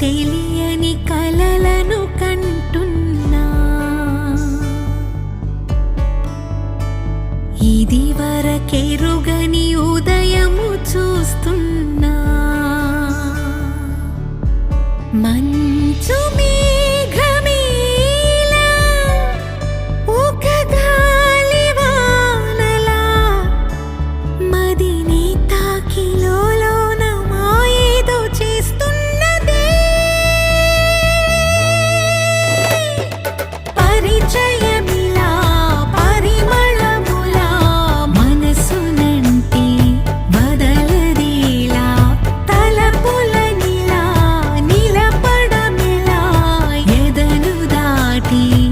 తెలియని కలలను కంటున్నా. ఇది వరకెరుగని ఉదయము చూస్తున్నా. మంచు మీ ti.